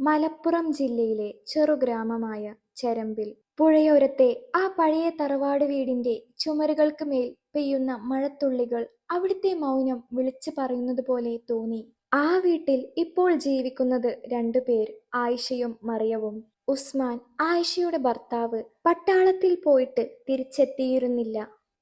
മലപ്പുറം ജില്ലയിലെ ചെറുഗ്രാമമായ ചെരമ്പിൽ. പുഴയോരത്തെ ആ പഴയ തറവാട് വീടിന്റെ ചുമരുകൾക്ക് മേൽ പെയ്യുന്ന മഴത്തുള്ളികൾ അവിടുത്തെ മൗനം വിളിച്ചു പറയുന്നത് പോലെ തോന്നി. ആ വീട്ടിൽ ഇപ്പോൾ ജീവിക്കുന്നത് രണ്ടു പേർ ആയിഷയും മറിയവും. ഉസ്മാൻ ആയിഷയുടെ ഭർത്താവ് പട്ടാളത്തിൽ പോയിട്ട് തിരിച്ചെത്തിയിരുന്നില്ല.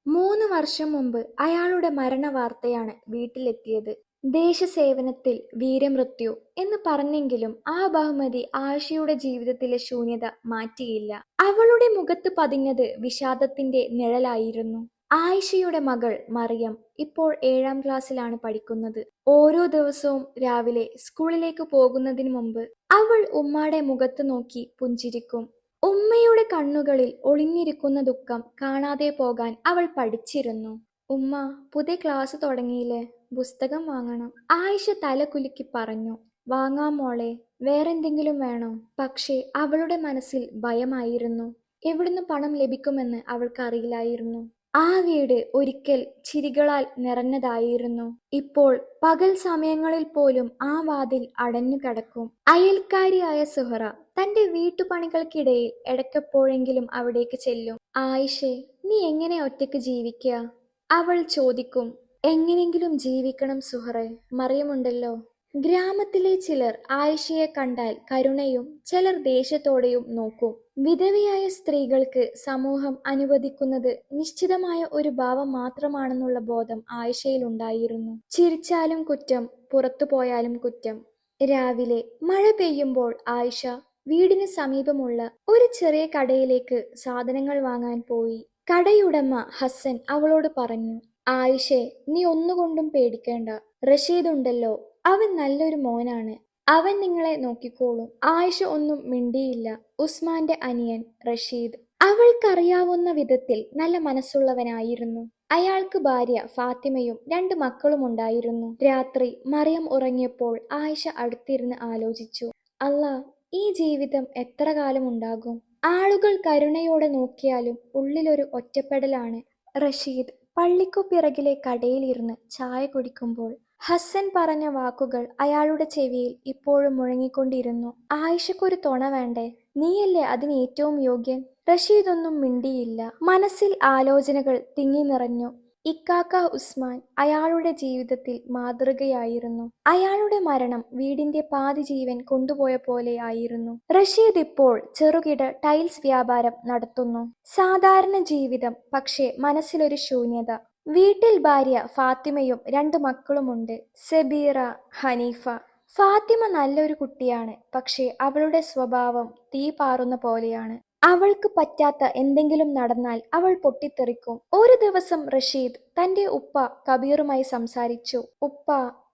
മൂന്ന് വർഷം മുമ്പ് അയാളുടെ മരണ വാർത്തയാണ് വീട്ടിലെത്തിയത്. ദേശസേവനത്തിൽ വീരമൃത്യു എന്ന് പറഞ്ഞെങ്കിലും ആ ബഹുമതി ആയിഷയുടെ ജീവിതത്തിലെ ശൂന്യത മാറ്റിയില്ല. അവളുടെ മുഖത്ത് പതിഞ്ഞത് വിഷാദത്തിന്റെ നിഴലായിരുന്നു. ആയിഷയുടെ മകൾ മറിയം ഇപ്പോൾ ഏഴാം ക്ലാസ്സിലാണ് പഠിക്കുന്നത്. ഓരോ ദിവസവും രാവിലെ സ്കൂളിലേക്ക് പോകുന്നതിന് മുമ്പ് അവൾ ഉമ്മയുടെ മുഖത്ത് നോക്കി പുഞ്ചിരിക്കും. ഉമ്മയുടെ കണ്ണുകളിൽ ഒളിഞ്ഞിരിക്കുന്ന ദുഃഖം കാണാതെ പോകാൻ അവൾ പഠിച്ചിരുന്നു. ഉമ്മ പുതിയ ക്ലാസ് തുടങ്ങിയില്ലേ? പുസ്തകം വാങ്ങണം. ആയിഷ തലകുലുക്കി പറഞ്ഞു വാങ്ങാം മോളെ വേറെന്തെങ്കിലും വേണോ? പക്ഷേ അവളുടെ മനസ്സിൽ ഭയമായിരുന്നു. എവിടുന്ന് പണം ലഭിക്കുമെന്ന് അവൾക്കറിയില്ലായിരുന്നു ആ വീട് ഒരിക്കൽ ചിരികളാൽ നിറഞ്ഞതായിരുന്നു. ഇപ്പോൾ പകൽ സമയങ്ങളിൽ പോലും ആ വാതിൽ അടഞ്ഞു കിടക്കും. അയൽക്കാരിയായ സുഹറ തന്റെ വീട്ടുപണികൾക്കിടയിൽ ഇടയ്ക്കെപ്പോഴെങ്കിലും അവിടേക്ക് ചെല്ലും. ആയിഷെ നീ എങ്ങനെ ഒറ്റയ്ക്ക് ജീവിക്കുക അവൾ ചോദിക്കും. എങ്ങനെങ്കിലും ജീവിക്കണം സുഹറെ മറിയമുണ്ടല്ലോ. ഗ്രാമത്തിലെ ചിലർ ആയിഷയെ കണ്ടാൽ കരുണയും ചിലർ ദേഷ്യത്തോടെയും നോക്കും. വിധവയായ സ്ത്രീകൾക്ക് സമൂഹം അനുവദിക്കുന്നത് നിശ്ചിതമായ ഒരു ഭാവം മാത്രമാണെന്നുള്ള ബോധം ആയിഷയിൽ ഉണ്ടായിരുന്നു. ചിരിച്ചാലും കുറ്റം പുറത്തു പോയാലും കുറ്റം. രാവിലെ മഴ പെയ്യുമ്പോൾ ആയിഷ വീടിന് സമീപമുള്ള ഒരു ചെറിയ കടയിലേക്ക് സാധനങ്ങൾ വാങ്ങാൻ പോയി. കടയുടമ ഹസൻ അവളോട് പറഞ്ഞു ആയിഷേ നീ ഒന്നുകൊണ്ടും പേടിക്കേണ്ട. റഷീദ് ഉണ്ടല്ലോ അവൻ നല്ലൊരു മോനാണ്. അവൻ നിങ്ങളെ നോക്കിക്കോളും. ആയിഷ ഒന്നും മിണ്ടിയില്ല. ഉസ്മാന്റെ അനിയൻ റഷീദ്. അവൾക്കറിയാവുന്ന വിധത്തിൽ നല്ല മനസ്സുള്ളവനായിരുന്നു. അയാൾക്ക് ഭാര്യ ഫാത്തിമയും രണ്ട് മക്കളും ഉണ്ടായിരുന്നു. രാത്രി മറിയം ഉറങ്ങിയപ്പോൾ ആയിഷ അടുത്തിരുന്ന് ആലോചിച്ചു. അല്ലാ ഈ ജീവിതം എത്ര കാലം ഉണ്ടാകും? ആളുകൾ കരുണയോടെ നോക്കിയാലും ഉള്ളിലൊരു ഒറ്റപ്പെടലാണ്. റഷീദ് പള്ളിക്കു പിറകിലെ കടയിലിരുന്ന് ചായ കുടിക്കുമ്പോൾ ഹസൻ പറഞ്ഞ വാക്കുകൾ അയാളുടെ ചെവിയിൽ ഇപ്പോഴും മുഴങ്ങിക്കൊണ്ടിരുന്നു. ആയിഷക്കൊരു തുണ വേണ്ടേ? നീയല്ലേ അതിന് ഏറ്റവും യോഗ്യൻ? റഷീദൊന്നും മിണ്ടിയില്ല. മനസ്സിൽ ആലോചനകൾ തിങ്ങി നിറഞ്ഞു. ഇക്കാക്ക ഉസ്മാൻ അയാളുടെ ജീവിതത്തിൽ മാതൃകയായിരുന്നു. അയാളുടെ മരണം വീടിന്റെ പാതി ജീവൻ കൊണ്ടുപോയ പോലെയായിരുന്നു റഷീദ് ഇപ്പോൾ ചെറുകിട ടൈൽസ് വ്യാപാരം നടത്തുന്നു. സാധാരണ ജീവിതം പക്ഷേ മനസ്സിലൊരു ശൂന്യത. വീട്ടിൽ ഭാര്യ ഫാത്തിമയും രണ്ട് മക്കളുമുണ്ട്. സെബീറ ഹനീഫ. ഫാത്തിമ നല്ലൊരു കുട്ടിയാണ്. പക്ഷേ അവളുടെ സ്വഭാവം തീ പാറുന്ന പോലെയാണ്. അവൾക്ക് പറ്റാത്ത എന്തെങ്കിലും നടന്നാൽ അവൾ പൊട്ടിത്തെറിക്കും. ഒരു ദിവസം റഷീദ് തന്റെ ഉപ്പ കബീറുമായി സംസാരിച്ചു. ഉപ്പ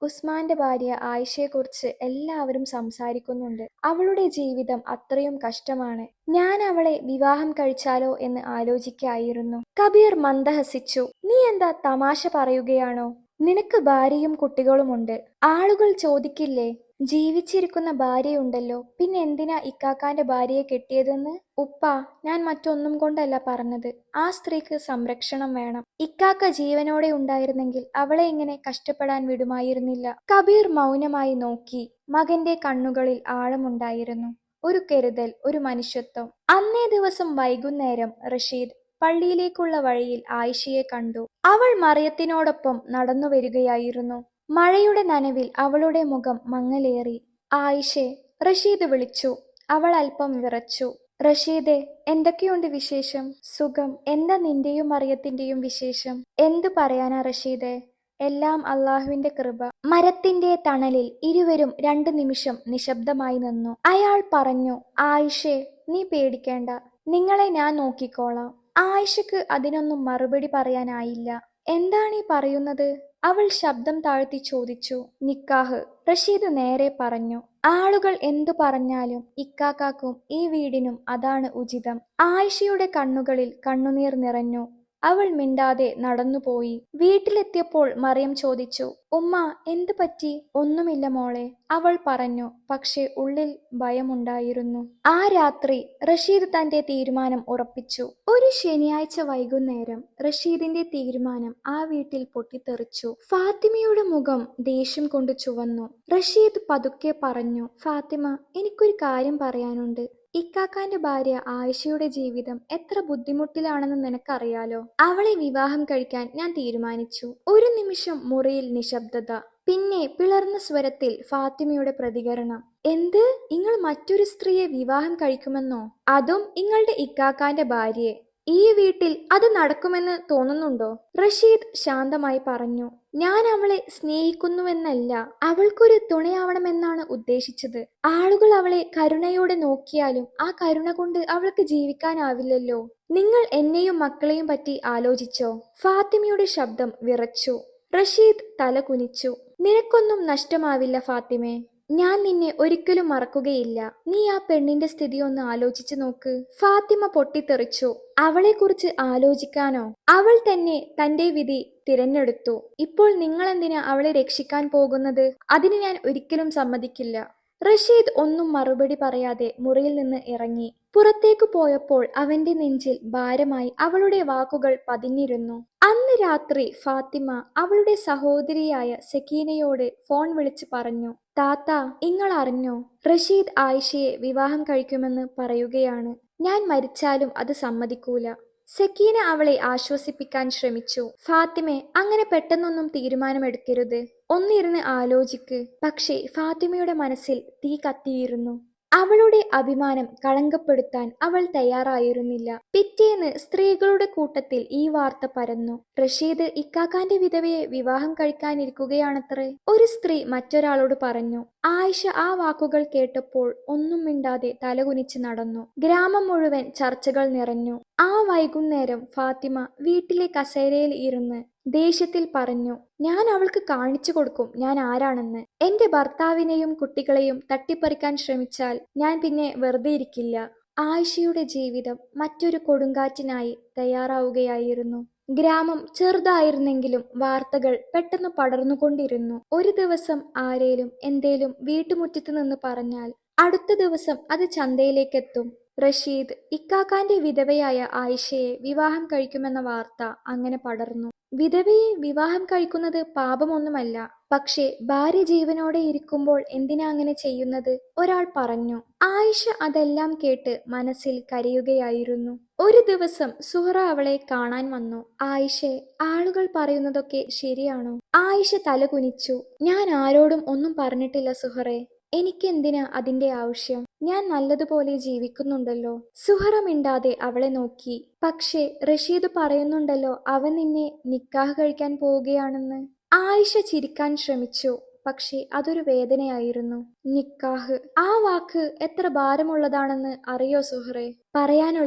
ഉസ്മാന്റെ ഭാര്യ ആയിഷയെക്കുറിച്ച് എല്ലാവരും സംസാരിക്കുന്നുണ്ട്. അവളുടെ ജീവിതം അത്രയും കഷ്ടമാണ്. ഞാൻ അവളെ വിവാഹം കഴിച്ചാലോ എന്ന് ആലോചിക്കായിരുന്നു. കബീർ മന്ദഹസിച്ചു. നീ എന്താ തമാശ പറയുകയാണോ? നിനക്ക് ഭാര്യയും കുട്ടികളുമുണ്ട്. ആളുകൾ ചോദിക്കില്ലേ? ജീവിച്ചിരിക്കുന്ന ഭാര്യയുണ്ടല്ലോ. പിന്നെ എന്തിനാ ഇക്കാക്കാന്റെ ഭാര്യയെ കെട്ടിയതെന്ന്? ഉപ്പ ഞാൻ മറ്റൊന്നും കൊണ്ടല്ല പറഞ്ഞത്. ആ സ്ത്രീക്ക് സംരക്ഷണം വേണം. ഇക്കാക്ക ജീവനോടെ ഉണ്ടായിരുന്നെങ്കിൽ അവളെ ഇങ്ങനെ കഷ്ടപ്പെടാൻ വിടുമായിരുന്നില്ല. കബീർ മൗനമായി നോക്കി. മകന്റെ കണ്ണുകളിൽ ആഴമുണ്ടായിരുന്നു. ഒരു കരുതൽ ഒരു മനുഷ്യത്വം. അന്നേ ദിവസം വൈകുന്നേരം റഷീദ് പള്ളിയിലേക്കുള്ള വഴിയിൽ ആയിഷയെ കണ്ടു. അവൾ മറിയത്തിനോടൊപ്പം നടന്നു വരികയായിരുന്നു മഴയുടെ നനവിൽ അവളുടെ മുഖം മങ്ങലേറി. ആയിഷെ റഷീദ് വിളിച്ചു. അവൾ അല്പം വിറച്ചു. റഷീദെ എന്തൊക്കെയുണ്ട് വിശേഷം? സുഖം. എന്താ നിന്റെയും മറിയത്തിന്റെയും വിശേഷം? എന്തു പറയാനാ റഷീദെ? എല്ലാം അള്ളാഹുവിന്റെ കൃപ. മരത്തിന്റെ തണലിൽ ഇരുവരും രണ്ടു നിമിഷം നിശബ്ദമായി നിന്നു. അയാൾ പറഞ്ഞു ആയിഷെ നീ പേടിക്കേണ്ട. നിങ്ങളെ ഞാൻ നോക്കിക്കോളാം. ആയിഷക്ക് അതിനൊന്നും മറുപടി പറയാനായില്ല. എന്താണ് ഈ പറയുന്നത്? അവൾ ശബ്ദം താഴ്ത്തി ചോദിച്ചു നിക്കാഹ് റഷീദ് നേരെ പറഞ്ഞു ആളുകൾ എന്തു പറഞ്ഞാലും ഇക്കാക്കാക്കും ഈ വീടിനും അതാണ് ഉചിതം. ആയിഷയുടെ കണ്ണുകളിൽ കണ്ണുനീർ നിറഞ്ഞു അവൾ മിണ്ടാതെ നടന്നുപോയി. വീട്ടിലെത്തിയപ്പോൾ മറിയം ചോദിച്ചു ഉമ്മ എന്ത് പറ്റി? ഒന്നുമില്ല മോളെ അവൾ പറഞ്ഞു. പക്ഷെ ഉള്ളിൽ ഭയമുണ്ടായിരുന്നു. ആ രാത്രി റഷീദ് തന്റെ തീരുമാനം ഉറപ്പിച്ചു. ഒരു ശനിയാഴ്ച വൈകുന്നേരം റഷീദിന്റെ തീരുമാനം ആ വീട്ടിൽ പൊട്ടിത്തെറിച്ചു. ഫാത്തിമയുടെ മുഖം ദേഷ്യം കൊണ്ട് ചുവന്നു. റഷീദ് പതുക്കെ പറഞ്ഞു ഫാത്തിമ എനിക്കൊരു കാര്യം പറയാനുണ്ട്. ഇക്കാക്കാന്റെ ഭാര്യ ആയിഷയുടെ ജീവിതം എത്ര ബുദ്ധിമുട്ടിലാണെന്ന് നിനക്കറിയാലോ? അവളെ വിവാഹം കഴിക്കാൻ ഞാൻ തീരുമാനിച്ചു. ഒരു നിമിഷം മുറിയിൽ നിശബ്ദത പിന്നെ പിളർന്ന സ്വരത്തിൽ ഫാത്തിമയുടെ പ്രതികരണം. എന്ത്? നിങ്ങൾ മറ്റൊരു സ്ത്രീയെ വിവാഹം കഴിക്കുമെന്നോ? അതും നിങ്ങളുടെ ഇക്കാക്കാന്റെ ഭാര്യയെ. ഈ വീട്ടിൽ അത് നടക്കുമെന്ന് തോന്നുന്നുണ്ടോ? റഷീദ് ശാന്തമായി പറഞ്ഞു ഞാൻ അവളെ സ്നേഹിക്കുന്നുവെന്നല്ല അവൾക്കൊരു തുണയാവണമെന്നാണ് ഉദ്ദേശിച്ചത്. ആളുകൾ അവളെ കരുണയോടെ നോക്കിയാലും ആ കരുണ കൊണ്ട് അവൾക്ക് ജീവിക്കാനാവില്ലല്ലോ. നിങ്ങൾ എന്നെയും മക്കളെയും പറ്റി ആലോചിച്ചോ? ഫാത്തിമയുടെ ശബ്ദം വിറച്ചു. റഷീദ് തല കുനിച്ചു നിനക്കൊന്നും നഷ്ടമാവില്ല ഫാത്തിമേ. ഞാൻ നിന്നെ ഒരിക്കലും മറക്കുകയില്ല. നീ ആ പെണ്ണിന്റെ സ്ഥിതി ഒന്ന് ആലോചിച്ചു നോക്ക്. ഫാത്തിമ പൊട്ടിത്തെറിച്ചു. അവളെക്കുറിച്ച് ആലോചിക്കാനോ? അവൾ തന്നെ തന്റെ വിധി തിരഞ്ഞെടുത്തു. ഇപ്പോൾ നിങ്ങൾ എന്തിനാ അവളെ രക്ഷിക്കാൻ പോകുന്നത്? അതിന് ഞാൻ ഒരിക്കലും സമ്മതിക്കില്ല. റഷീദ് ഒന്നും മറുപടി പറയാതെ മുറിയിൽ നിന്ന് ഇറങ്ങി. പുറത്തേക്ക് പോയപ്പോൾ അവന്റെ നെഞ്ചിൽ ഭാരമായി അവളുടെ വാക്കുകൾ പതിഞ്ഞിരുന്നു. അന്ന് രാത്രി ഫാത്തിമ അവളുടെ സഹോദരിയായ സക്കീനയോട് ഫോൺ വിളിച്ച് പറഞ്ഞു താത്ത നിങ്ങൾ അറിഞ്ഞോ റഷീദ് ആയിഷയെ വിവാഹം കഴിക്കുമെന്ന് പറയുകയാണ്. ഞാൻ മരിച്ചാലും അത് സമ്മതിക്കൂല. സക്കീന അവളെ ആശ്വസിപ്പിക്കാൻ ശ്രമിച്ചു. ഫാത്തിമെ അങ്ങനെ പെട്ടെന്നൊന്നും തീരുമാനമെടുക്കരുത്. ഒന്നിരുന്ന് ആലോചിക്ക്. പക്ഷേ ഫാത്തിമയുടെ മനസ്സിൽ തീ കത്തിയിരുന്നു. അവളുടെ അഭിമാനം കളങ്കപ്പെടുത്താൻ അവൾ തയ്യാറായിരുന്നില്ല. പിറ്റേന്ന് സ്ത്രീകളുടെ കൂട്ടത്തിൽ ഈ വാർത്ത പരന്നു. റഷീദ് ഇക്കാക്കാന്റെ വിധവയെ വിവാഹം കഴിക്കാനിരിക്കുകയാണത്രേ. ഒരു സ്ത്രീ മറ്റൊരാളോട് പറഞ്ഞു ആയിഷ ആ വാക്കുകൾ കേട്ടപ്പോൾ ഒന്നും മിണ്ടാതെ തലകുനിച്ച് നടന്നു. ഗ്രാമം മുഴുവൻ ചർച്ചകൾ നിറഞ്ഞു. ആ വൈകുന്നേരം ഫാത്തിമ വീട്ടിലെ കസേരയിൽ ഇരുന്ന് ദേഷ്യത്തിൽ പറഞ്ഞു ഞാൻ അവൾക്ക് കാണിച്ചു കൊടുക്കും ഞാൻ ആരാണെന്ന്. എന്റെ ഭർത്താവിനെയും കുട്ടികളെയും തട്ടിപ്പറിക്കാൻ ശ്രമിച്ചാൽ ഞാൻ പിന്നെ വെറുതെ ഇരിക്കില്ല. ആയിഷയുടെ ജീവിതം മറ്റൊരു കൊടുങ്കാറ്റിനായി തയ്യാറാവുകയായിരുന്നു. ഗ്രാമം ചെറുതായിരുന്നെങ്കിലും വാർത്തകൾ പെട്ടെന്ന് പടർന്നുകൊണ്ടിരുന്നു. ഒരു ദിവസം ആരേലും എന്തേലും വീട്ടുമുറ്റത്ത് നിന്ന് പറഞ്ഞാൽ അടുത്ത ദിവസം അത് ചന്തയിലേക്കെത്തും. റഷീദ് ഇക്കാക്കാന്റെ വിധവയായ ആയിഷയെ വിവാഹം കഴിക്കുമെന്ന വാർത്ത അങ്ങനെ പടർന്നു. വിധവയെ വിവാഹം കഴിക്കുന്നത് പാപമൊന്നുമല്ല. പക്ഷേ ഭാര്യ ജീവനോടെ ഇരിക്കുമ്പോൾ എന്തിനാ അങ്ങനെ ചെയ്യുന്നത്? ഒരാൾ പറഞ്ഞു. ആയിഷ അതെല്ലാം കേട്ട് മനസ്സിൽ കരയുകയായിരുന്നു. ഒരു ദിവസം സുഹറ അവളെ കാണാൻ വന്നു. ആയിഷെ ആളുകൾ പറയുന്നതൊക്കെ ശരിയാണോ? ആയിഷ തലകുനിച്ചു. ഞാൻ ആരോടും ഒന്നും പറഞ്ഞിട്ടില്ല സുഹറേ. എനിക്കെന്തിനാ അതിന്റെ ആവശ്യം? ഞാൻ നല്ലതുപോലെ ജീവിക്കുന്നുണ്ടല്ലോ. സുഹറ മിണ്ടാതെ അവളെ നോക്കി. പക്ഷേ റഷീദ് പറയുന്നുണ്ടല്ലോ അവൻ നിന്നെ നിക്കാഹ് കഴിക്കാൻ പോവുകയാണെന്ന്. ആയിഷ ചിരിക്കാൻ ശ്രമിച്ചു. പക്ഷേ അതൊരു വേദനയായിരുന്നു. നിക്കാഹ്. ആ വാക്ക് എത്ര ഭാരമുള്ളതാണെന്ന് അറിയോ സുഹറേ പറയാൻ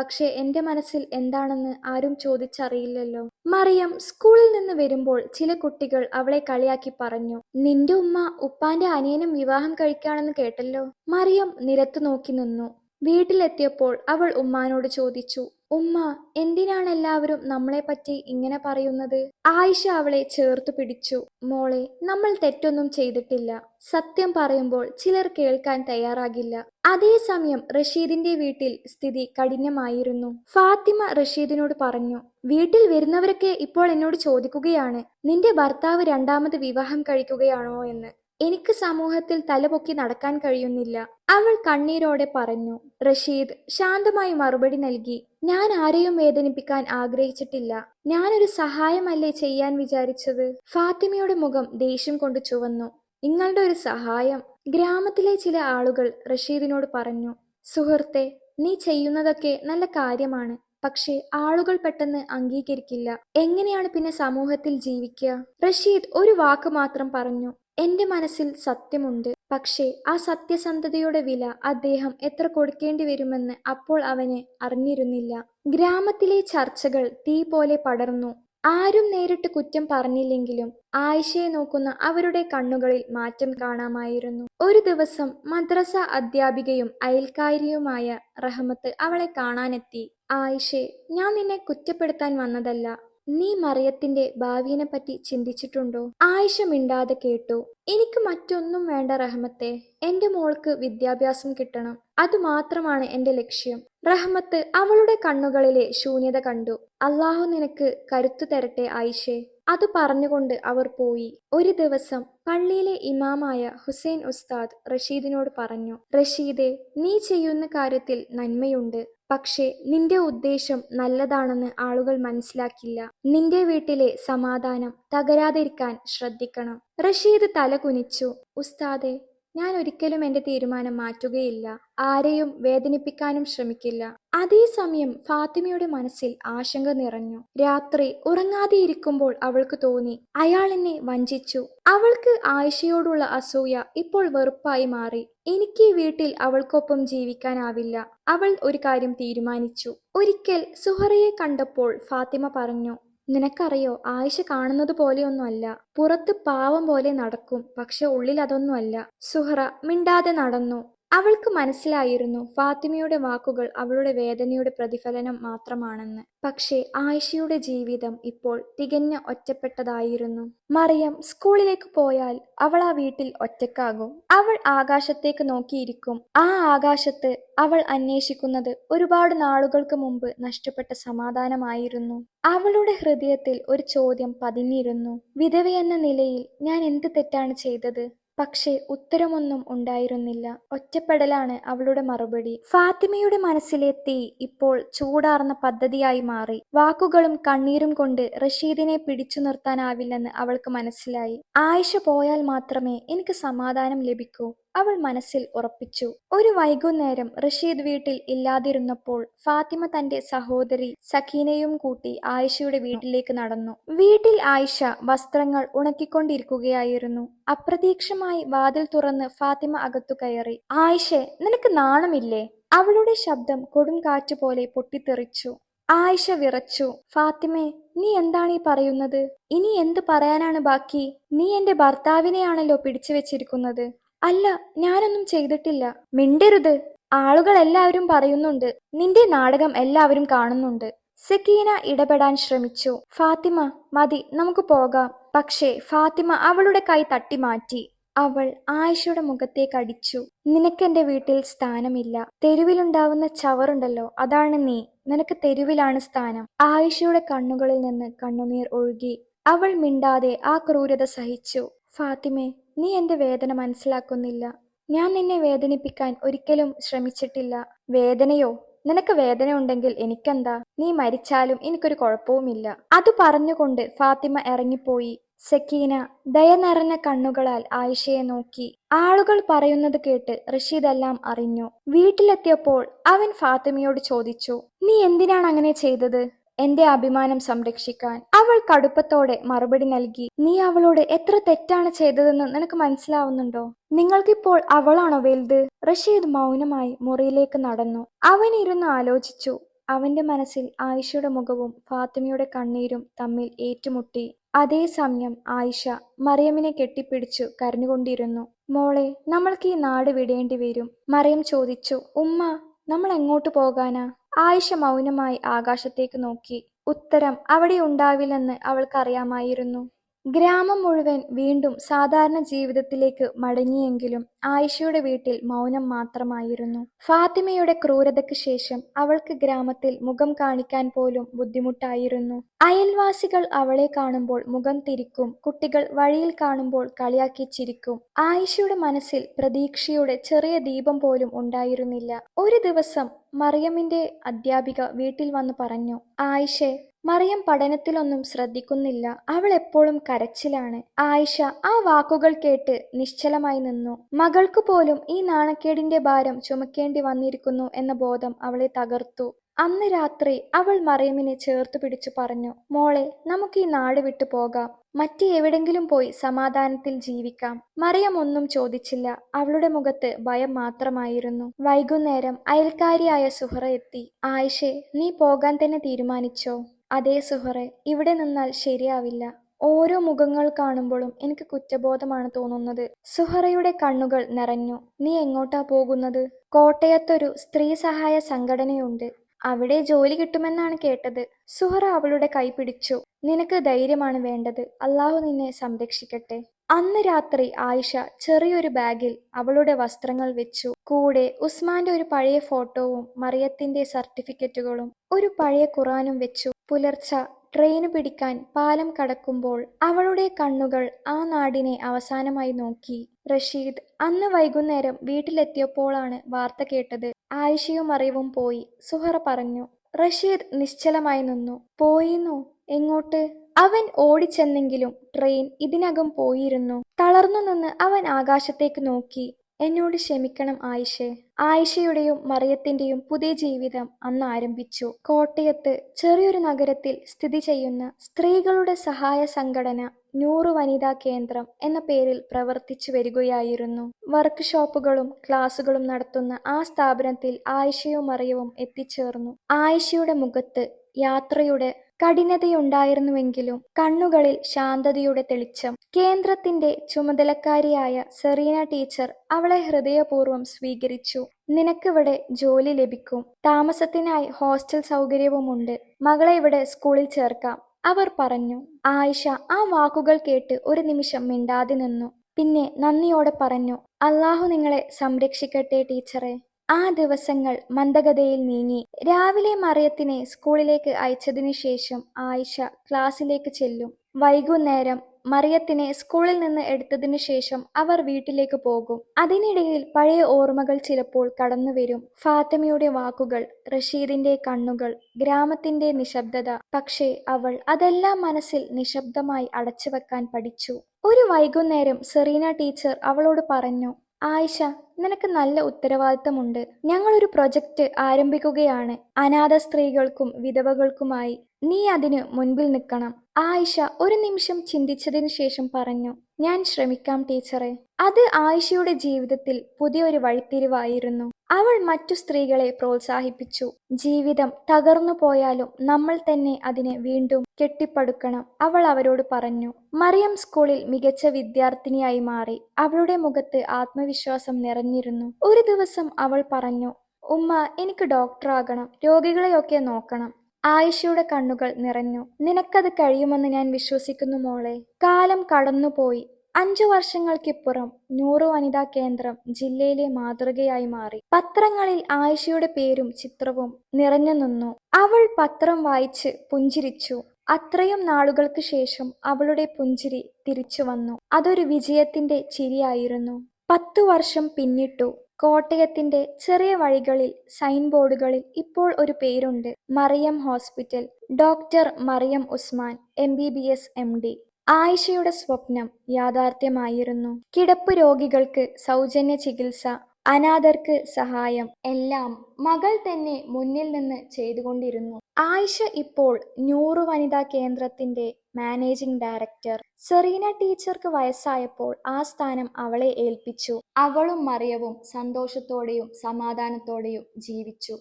പക്ഷെ എന്റെ മനസ്സിൽ എന്താണെന്ന് ആരും ചോദിച്ചറിയില്ലല്ലോ. മറിയം സ്കൂളിൽ നിന്ന് വരുമ്പോൾ ചില കുട്ടികൾ അവളെ കളിയാക്കി പറഞ്ഞു നിന്റെ ഉമ്മ ഉപ്പാന്റെ അനിയനും വിവാഹം കഴിക്കാണെന്ന് കേട്ടല്ലോ? മറിയം നിരത്തു നോക്കി നിന്നു. വീട്ടിലെത്തിയപ്പോൾ അവൾ ഉമ്മാനോട് ചോദിച്ചു ഉമ്മ എന്തിനാണ് എല്ലാവരും നമ്മളെ പറ്റി ഇങ്ങനെ പറയുന്നത്? ആയിഷ അവളെ ചേർത്തു പിടിച്ചു. മോളെ നമ്മൾ തെറ്റൊന്നും ചെയ്തിട്ടില്ല. സത്യം പറയുമ്പോൾ ചിലർ കേൾക്കാൻ തയ്യാറാകില്ല. അതേസമയം റഷീദിന്റെ വീട്ടിൽ സ്ഥിതി കഠിനമായിരുന്നു. ഫാത്തിമ റഷീദിനോട് പറഞ്ഞു വീട്ടിൽ വരുന്നവരൊക്കെ ഇപ്പോൾ എന്നോട് ചോദിക്കുകയാണ് നിന്റെ ഭർത്താവ് രണ്ടാമത് വിവാഹം കഴിക്കുകയാണോ എന്ന്. എനിക്ക് സമൂഹത്തിൽ തലപൊക്കി നടക്കാൻ കഴിയുന്നില്ല. അവൾ കണ്ണീരോടെ പറഞ്ഞു റഷീദ് ശാന്തമായി മറുപടി നൽകി. ഞാൻ ആരെയും വേദനിപ്പിക്കാൻ ആഗ്രഹിച്ചിട്ടില്ല. ഞാനൊരു സഹായമല്ലേ ചെയ്യാൻ വിചാരിച്ചത്? ഫാത്തിമയുടെ മുഖം ദേഷ്യം കൊണ്ട് ചുവന്നു. നിങ്ങളുടെ ഒരു സഹായം. ഗ്രാമത്തിലെ ചില ആളുകൾ റഷീദിനോട് പറഞ്ഞു സുഹൃത്തെ നീ ചെയ്യുന്നതൊക്കെ നല്ല കാര്യമാണ്. പക്ഷേ ആളുകൾ പെട്ടെന്ന് അംഗീകരിക്കില്ല. എങ്ങനെയാണ് പിന്നെ സമൂഹത്തിൽ ജീവിക്കുക? റഷീദ് ഒരു വാക്ക് മാത്രം പറഞ്ഞു എന്റെ മനസ്സിൽ സത്യമുണ്ട്. പക്ഷേ ആ സത്യസന്ധതയുടെ വില അദ്ദേഹം എത്ര കൊടുക്കേണ്ടി വരുമെന്ന് അപ്പോൾ അവന് അറിഞ്ഞിരുന്നില്ല. ഗ്രാമത്തിലെ ചർച്ചകൾ തീ പോലെ പടർന്നു. ആരും നേരിട്ട് കുറ്റം പറഞ്ഞില്ലെങ്കിലും ആയിഷയെ നോക്കുന്ന അവരുടെ കണ്ണുകളിൽ മാറ്റം കാണാമായിരുന്നു. ഒരു ദിവസം മദ്രസ അധ്യാപികയും അയൽക്കാരിയുമായ റഹമത്ത് അവളെ കാണാനെത്തി. ആയിഷെ ഞാൻ നിന്നെ കുറ്റപ്പെടുത്താൻ വന്നതല്ല. നീ മറിയത്തിന്റെ ഭാവിയെ പറ്റി ചിന്തിച്ചിട്ടുണ്ടോ? ആയിഷ മിണ്ടാതെ കേട്ടു എനിക്ക് മറ്റൊന്നും വേണ്ട റഹമത്തെ. എന്റെ മോൾക്ക് വിദ്യാഭ്യാസം കിട്ടണം. അതുമാത്രമാണ് എന്റെ ലക്ഷ്യം. റഹ്മത്ത് അവളുടെ കണ്ണുകളിലെ ശൂന്യത കണ്ടു. അള്ളാഹു നിനക്ക് കരുത്തു തരട്ടെ ആയിഷെ. അത് പറഞ്ഞുകൊണ്ട് അവർ പോയി. ഒരു ദിവസം പള്ളിയിലെ ഇമാമായ ഹുസൈൻ ഉസ്താദ് റഷീദിനോട് പറഞ്ഞു റഷീദെ നീ ചെയ്യുന്ന കാര്യത്തിൽ നന്മയുണ്ട്. പക്ഷേ നിന്റെ ഉദ്ദേശം നല്ലതാണെന്ന് ആളുകൾ മനസ്സിലാക്കില്ല. നിന്റെ വീട്ടിലെ സമാധാനം തകരാതിരിക്കാൻ ശ്രദ്ധിക്കണം. റഷീദ് തല കുനിച്ചു. ഉസ്താദെ ഞാൻ ഒരിക്കലും എന്റെ തീരുമാനം മാറ്റുകയില്ല. ആരെയും വേദനിപ്പിക്കാനും ശ്രമിക്കില്ല. അതേസമയം ഫാത്തിമയുടെ മനസ്സിൽ ആശങ്ക നിറഞ്ഞു. രാത്രി ഉറങ്ങാതെ ഇരിക്കുമ്പോൾ അവൾക്ക് തോന്നി അയാൾ എന്നെ വഞ്ചിച്ചു. അവൾക്ക് ആയിഷയോടുള്ള അസൂയ ഇപ്പോൾ വെറുപ്പായി മാറി. എനിക്ക് ഈ വീട്ടിൽ അവൾക്കൊപ്പം ജീവിക്കാനാവില്ല. അവൾ ഒരു കാര്യം തീരുമാനിച്ചു. ഒരിക്കൽ സുഹറയെ കണ്ടപ്പോൾ ഫാത്തിമ പറഞ്ഞു നിനക്കറിയോ ആയിഷ കാണുന്നത് പോലെയൊന്നുമല്ല. പുറത്ത് പാവം പോലെ നടക്കും പക്ഷെ ഉള്ളിൽ അതൊന്നുമല്ല. സുഹറ മിണ്ടാതെ നടന്നു. അവൾക്ക് മനസ്സിലായിരുന്നു ഫാത്തിമയുടെ വാക്കുകൾ അവളുടെ വേദനയുടെ പ്രതിഫലനം മാത്രമാണെന്ന്. പക്ഷേ ആയിഷയുടെ ജീവിതം ഇപ്പോൾ തികഞ്ഞ ഒറ്റപ്പെട്ടതായിരുന്നു. മറിയം സ്കൂളിലേക്ക് പോയാൽ അവൾ ആ വീട്ടിൽ ഒറ്റക്കാകും. അവൾ ആകാശത്തേക്ക് നോക്കിയിരിക്കും. ആ ആകാശത്ത് അവൾ അന്വേഷിക്കുന്നത് ഒരുപാട് നാളുകൾക്ക് മുമ്പ് നഷ്ടപ്പെട്ട സമാധാനമായിരുന്നു. അവളുടെ ഹൃദയത്തിൽ ഒരു ചോദ്യം പതിഞ്ഞിരുന്നു. വിധവയെന്ന നിലയിൽ ഞാൻ എന്ത് തെറ്റാണ് ചെയ്തത്? പക്ഷേ ഉത്തരമൊന്നും ഉണ്ടായിരുന്നില്ല. ഒറ്റപ്പെടലാണ് അവളുടെ മറുപടി. ഫാത്തിമയുടെ മനസ്സിലെ തീ ഇപ്പോൾ ചൂടാർന്ന പദ്ധതിയായി മാറി. വാക്കുകളും കണ്ണീരും കൊണ്ട് റഷീദിനെ പിടിച്ചു നിർത്താനാവില്ലെന്ന് അവൾക്ക് മനസ്സിലായി. ആയിഷ പോയാൽ മാത്രമേ എനിക്ക് സമാധാനം ലഭിക്കൂ. അവൾ മനസ്സിൽ ഉറപ്പിച്ചു. ഒരു വൈകുന്നേരം റഷീദ് വീട്ടിൽ ഇല്ലാതിരുന്നപ്പോൾ ഫാത്തിമ തന്റെ സഹോദരി സഖീനയും കൂട്ടി ആയിഷയുടെ വീട്ടിലേക്ക് നടന്നു. വീട്ടിൽ ആയിഷ വസ്ത്രങ്ങൾ ഉണക്കിക്കൊണ്ടിരിക്കുകയായിരുന്നു. അപ്രതീക്ഷമായി വാതിൽ തുറന്ന് ഫാത്തിമ അകത്തു കയറി ആയിഷെ നിനക്ക് നാണമില്ലേ? അവളുടെ ശബ്ദം കൊടുങ്കാറ്റ് പോലെ പൊട്ടിത്തെറിച്ചു. ആയിഷ വിറച്ചു ഫാത്തിമെ നീ എന്താണ് ഈ പറയുന്നത്? ഇനി എന്ത് പറയാനാണ് ബാക്കി? നീ എന്റെ ഭർത്താവിനെയാണല്ലോ പിടിച്ചു വെച്ചിരിക്കുന്നത്. അല്ല ഞാനൊന്നും ചെയ്തിട്ടില്ല. മിണ്ടരുത്. ആളുകൾ എല്ലാവരും പറയുന്നുണ്ട്. നിന്റെ നാടകം എല്ലാവരും കാണുന്നുണ്ട്. സക്കീന ഇടപെടാൻ ശ്രമിച്ചു. ഫാത്തിമ മതി നമുക്ക് പോകാം. പക്ഷേ ഫാത്തിമ അവളുടെ കൈ തട്ടി മാറ്റി അവൾ ആയിഷയുടെ മുഖത്തേക്ക് അടിച്ചു. നിനക്കെന്റെ വീട്ടിൽ സ്ഥാനമില്ല. തെരുവിലുണ്ടാവുന്ന ചവറുണ്ടല്ലോ അതാണ് നീ. നിനക്ക് തെരുവിലാണ് സ്ഥാനം. ആയിഷയുടെ കണ്ണുകളിൽ നിന്ന് കണ്ണുനീർ ഒഴുകി. അവൾ മിണ്ടാതെ ആ ക്രൂരത സഹിച്ചു. ഫാത്തിമെ നീ എന്റെ വേദന മനസ്സിലാക്കുന്നില്ല. ഞാൻ നിന്നെ വേദനിപ്പിക്കാൻ ഒരിക്കലും ശ്രമിച്ചിട്ടില്ല. വേദനയോ? നിനക്ക് വേദന ഉണ്ടെങ്കിൽ എനിക്കെന്താ? നീ മരിച്ചാലും എനിക്കൊരു കുഴപ്പവുമില്ല. അത് പറഞ്ഞുകൊണ്ട് ഫാത്തിമ ഇറങ്ങിപ്പോയി. സക്കീന ദയ നിറഞ്ഞ കണ്ണുകളാൽ ആയിഷയെ നോക്കി. ആളുകൾ പറയുന്നത് കേട്ട് റഷീദെല്ലാം അറിഞ്ഞു. വീട്ടിലെത്തിയപ്പോൾ അവൻ ഫാത്തിമയോട് ചോദിച്ചു നീ എന്തിനാണ് അങ്ങനെ ചെയ്തത്? എന്റെ അഭിമാനം സംരക്ഷിക്കാൻ അവൾ കടുപ്പത്തോടെ മറുപടി നൽകി. നീ അവളോട് എത്ര തെറ്റാണ് ചെയ്തതെന്ന് നിനക്ക് മനസ്സിലാവുന്നുണ്ടോ? നിങ്ങൾക്കിപ്പോൾ അവളാണോ വലുത്? റഷീദ് മൗനമായി മുറിയിലേക്ക് നടന്നു. അവൻ ഇരുന്ന് ആലോചിച്ചു. അവന്റെ മനസ്സിൽ ആയിഷയുടെ മുഖവും ഫാത്തിമയുടെ കണ്ണീരും തമ്മിൽ ഏറ്റുമുട്ടി. അതേസമയം ആയിഷ മറിയമ്മിനെ കെട്ടിപ്പിടിച്ചു കരഞ്ഞുകൊണ്ടിരുന്നു. മോളെ നമ്മൾക്ക് ഈ നാട് വിടേണ്ടി വരും. മറിയം ചോദിച്ചു. ഉമ്മ നമ്മൾ എങ്ങോട്ട് പോകാനാ? ആയിഷ മൗനമായി ആകാശത്തേക്ക് നോക്കി. ഉത്തരം അവിടെ ഉണ്ടാവില്ലെന്ന് അവൾക്കറിയാമായിരുന്നു. ഗ്രാമം മുഴുവൻ വീണ്ടും സാധാരണ ജീവിതത്തിലേക്ക് മടങ്ങിയെങ്കിലും ആയിഷയുടെ വീട്ടിൽ മൗനം മാത്രമായിരുന്നു. ഫാത്തിമയുടെ ക്രൂരതയ്ക്ക് ശേഷം അവൾക്ക് ഗ്രാമത്തിൽ മുഖം കാണിക്കാൻ പോലും ബുദ്ധിമുട്ടായിരുന്നു. അയൽവാസികൾ അവളെ കാണുമ്പോൾ മുഖം തിരിക്കും കുട്ടികൾ വഴിയിൽ കാണുമ്പോൾ കളിയാക്കി ചിരിക്കും. ആയിഷയുടെ മനസ്സിൽ പ്രതീക്ഷയുടെ ചെറിയ ദീപം പോലും ഉണ്ടായിരുന്നില്ല. ഒരു ദിവസം മറിയമ്മിന്റെ അധ്യാപിക വീട്ടിൽ വന്നു പറഞ്ഞു ആയിഷെ മറിയം പഠനത്തിലൊന്നും ശ്രദ്ധിക്കുന്നില്ല. അവൾ എപ്പോഴും കരച്ചിലാണ്. ആയിഷ ആ വാക്കുകൾ കേട്ട് നിശ്ചലമായി നിന്നു. മകൾക്ക് പോലും ഈ നാണക്കേടിന്റെ ഭാരം ചുമക്കേണ്ടി വന്നിരിക്കുന്നു എന്ന ബോധം അവളെ തകർത്തു. അന്ന് രാത്രി അവൾ മറിയമ്മിനെ ചേർത്ത് പിടിച്ചു പറഞ്ഞു മോളെ നമുക്ക് ഈ നാട് വിട്ടു പോകാം. മറ്റ് എവിടെങ്കിലും പോയി സമാധാനത്തിൽ ജീവിക്കാം. മറിയം ഒന്നും ചോദിച്ചില്ല. അവളുടെ മുഖത്ത് ഭയം മാത്രമായിരുന്നു. വൈകുന്നേരം അയൽക്കാരിയായ സുഹറ എത്തി. ആയിഷെ നീ പോകാൻ തന്നെ തീരുമാനിച്ചോ? അതേ സുഹറെ ഇവിടെ നിന്നാൽ ശരിയാവില്ല. ഓരോ മുഖങ്ങൾ കാണുമ്പോഴും എനിക്ക് കുറ്റബോധമാണ് തോന്നുന്നത്. സുഹറയുടെ കണ്ണുകൾ നിറഞ്ഞു. നീ എങ്ങോട്ടാ പോകുന്നത്? കോട്ടയത്തൊരു സ്ത്രീ സഹായ സംഘടനയുണ്ട്. അവിടെ ജോലി കിട്ടുമെന്നാണ് കേട്ടത്. സുഹറ അവളുടെ കൈ പിടിച്ചു. നിനക്ക് ധൈര്യമാണ് വേണ്ടത്. അള്ളാഹു നിന്നെ സംരക്ഷിക്കട്ടെ. അന്ന് രാത്രി ആയിഷ ചെറിയൊരു ബാഗിൽ അവളുടെ വസ്ത്രങ്ങൾ വെച്ചു. കൂടെ ഉസ്മാന്റെ ഒരു പഴയ ഫോട്ടോവും മറിയത്തിന്റെ സർട്ടിഫിക്കറ്റുകളും ഒരു പഴയ ഖുറാനും വെച്ചു. പുലർച്ച ട്രെയിന് പിടിക്കാൻ പാലം കടക്കുമ്പോൾ അവളുടെ കണ്ണുകൾ ആ നാടിനെ അവസാനമായി നോക്കി. റഷീദ് അന്ന് വൈകുന്നേരം വീട്ടിലെത്തിയപ്പോഴാണ് വാർത്ത കേട്ടത്. ആയിഷയും അറിവും പോയി. സുഹറ പറഞ്ഞു റഷീദ് നിശ്ചലമായി നിന്നു. പോയിന്നു? എങ്ങോട്ട്? അവൻ ഓടിച്ചെന്നെങ്കിലും ട്രെയിൻ ഇതിനകം പോയിരുന്നു. തളർന്നു നിന്ന് അവൻ ആകാശത്തേക്ക് നോക്കി. എന്നോട് ക്ഷമിക്കണം ആയിഷെ. ആയിഷയുടെയും മറിയത്തിന്റെയും പുതിയ ജീവിതം അന്ന് ആരംഭിച്ചു. കോട്ടയത്ത് ചെറിയൊരു നഗരത്തിൽ സ്ഥിതി ചെയ്യുന്ന സ്ത്രീകളുടെ സഹായ സംഘടന നൂറ് വനിതാ കേന്ദ്രം എന്ന പേരിൽ പ്രവർത്തിച്ചു വരികയായിരുന്നു. വർക്ക് ഷോപ്പുകളും ക്ലാസുകളും നടത്തുന്ന ആ സ്ഥാപനത്തിൽ ആയിഷയും മറിയവും എത്തിച്ചേർന്നു. ആയിഷയുടെ മുഖത്ത് യാത്രയുടെ കഠിനതയുണ്ടായിരുന്നുവെങ്കിലും കണ്ണുകളിൽ ശാന്തതയുടെ തെളിച്ചം. കേന്ദ്രത്തിന്റെ ചുമതലക്കാരിയായ സെറീന ടീച്ചർ അവളെ ഹൃദയപൂർവം സ്വീകരിച്ചു. നിനക്കിവിടെ ജോലി ലഭിക്കും. താമസത്തിനായി ഹോസ്റ്റൽ സൗകര്യവുമുണ്ട്. മകളെ ഇവിടെ സ്കൂളിൽ ചേർക്കാം അവർ പറഞ്ഞു. ആയിഷ ആ വാക്കുകൾ കേട്ട് ഒരു നിമിഷം മിണ്ടാതെ നിന്നു. പിന്നെ നന്ദിയോടെ പറഞ്ഞു അള്ളാഹു നിങ്ങളെ സംരക്ഷിക്കട്ടെ ടീച്ചറെ. ആ ദിവസങ്ങൾ മന്ദഗതിയിൽ നീങ്ങി. രാവിലെ മറിയത്തിനെ സ്കൂളിലേക്ക് അയച്ചതിനു ശേഷം ആയിഷ ക്ലാസ്സിലേക്ക് ചെല്ലും. വൈകുന്നേരം മറിയത്തിനെ സ്കൂളിൽ നിന്ന് എടുത്തതിനു ശേഷം അവർ വീട്ടിലേക്ക് പോകും. അതിനിടയിൽ പഴയ ഓർമ്മകൾ ചിലപ്പോൾ കടന്നുവരും ഫാത്തിമയുടെ വാക്കുകൾ റഷീദിന്റെ കണ്ണുകൾ ഗ്രാമത്തിന്റെ നിശബ്ദത. പക്ഷേ അവൾ അതെല്ലാം മനസ്സിൽ നിശബ്ദമായി അടച്ചുവെക്കാൻ പഠിച്ചു. ഒരു വൈകുന്നേരം സെറീന ടീച്ചർ അവളോട് പറഞ്ഞു ആയിഷ നിനക്ക് നല്ല ഉത്തരവാദിത്തമുണ്ട്. ഞങ്ങളൊരു പ്രൊജക്റ്റ് ആരംഭിക്കുകയാണ്. അനാഥ സ്ത്രീകൾക്കും വിധവകൾക്കുമായി നീ അതിന് മുൻപിൽ നിൽക്കണം. ആയിഷ ഒരു നിമിഷം ചിന്തിച്ചതിനു ശേഷം പറഞ്ഞു ഞാൻ ശ്രമിക്കാം ടീച്ചറെ. അത് ആയിഷയുടെ ജീവിതത്തിൽ പുതിയൊരു വഴിത്തിരിവായിരുന്നു. അവൾ മറ്റു സ്ത്രീകളെ പ്രോത്സാഹിപ്പിച്ചു. ജീവിതം തകർന്നു പോയാലും നമ്മൾ തന്നെ അതിനെ വീണ്ടും കെട്ടിപ്പടുക്കണം അവൾ അവരോട് പറഞ്ഞു. മറിയം സ്കൂളിൽ മികച്ച വിദ്യാർത്ഥിനിയായി മാറി. അവളുടെ മുഖത്ത് ആത്മവിശ്വാസം നിറഞ്ഞിരുന്നു. ഒരു ദിവസം അവൾ പറഞ്ഞു ഉമ്മ എനിക്ക് ഡോക്ടറാകണം. രോഗികളെയൊക്കെ നോക്കണം. ആയിഷയുടെ കണ്ണുകൾ നിറഞ്ഞു. നിനക്കത് കഴിയുമെന്ന് ഞാൻ വിശ്വസിക്കുന്നു മോളെ. കാലം കടന്നുപോയി. അഞ്ചു വർഷങ്ങൾക്കിപ്പുറം നൂറു വനിതാ കേന്ദ്രം ജില്ലയിലെ മാതൃകയായി മാറി. പത്രങ്ങളിൽ ആയിഷയുടെ പേരും ചിത്രവും നിറഞ്ഞു നിന്നു. അവൾ പത്രം വായിച്ച് പുഞ്ചിരിച്ചു. അത്രയും നാളുകൾക്ക് ശേഷം അവളുടെ പുഞ്ചിരി തിരിച്ചു വന്നു. അതൊരു വിജയത്തിന്റെ ചിരിയായിരുന്നു. പത്തു വർഷം പിന്നിട്ടു. കോട്ടയത്തിന്റെ ചെറിയ വഴികളിൽ സൈൻ ബോർഡുകളിൽ ഇപ്പോൾ ഒരു പേരുണ്ട്. Mariam hospital doctor Mariam Usman M B B S M D ആയിഷയുടെ സ്വപ്നം യാഥാർത്ഥ്യമായിരുന്നു. കിടപ്പ് രോഗികൾക്ക് സൗജന്യ ചികിത്സ അനാഥർക്ക് സഹായം എല്ലാം മകൾ തന്നെ മുന്നിൽ നിന്ന് ചെയ്തുകൊണ്ടിരുന്നു. ആയിഷ ഇപ്പോൾ നൂറു വനിതാ കേന്ദ്രത്തിന്റെ മാനേജിംഗ് ഡയറക്ടർ. സെറീന ടീച്ചർക്ക് വയസ്സായപ്പോൾ ആ സ്ഥാനം അവളെ ഏൽപ്പിച്ചു. അവളും മറിയവും സന്തോഷത്തോടെയും സമാധാനത്തോടെയും ജീവിച്ചു.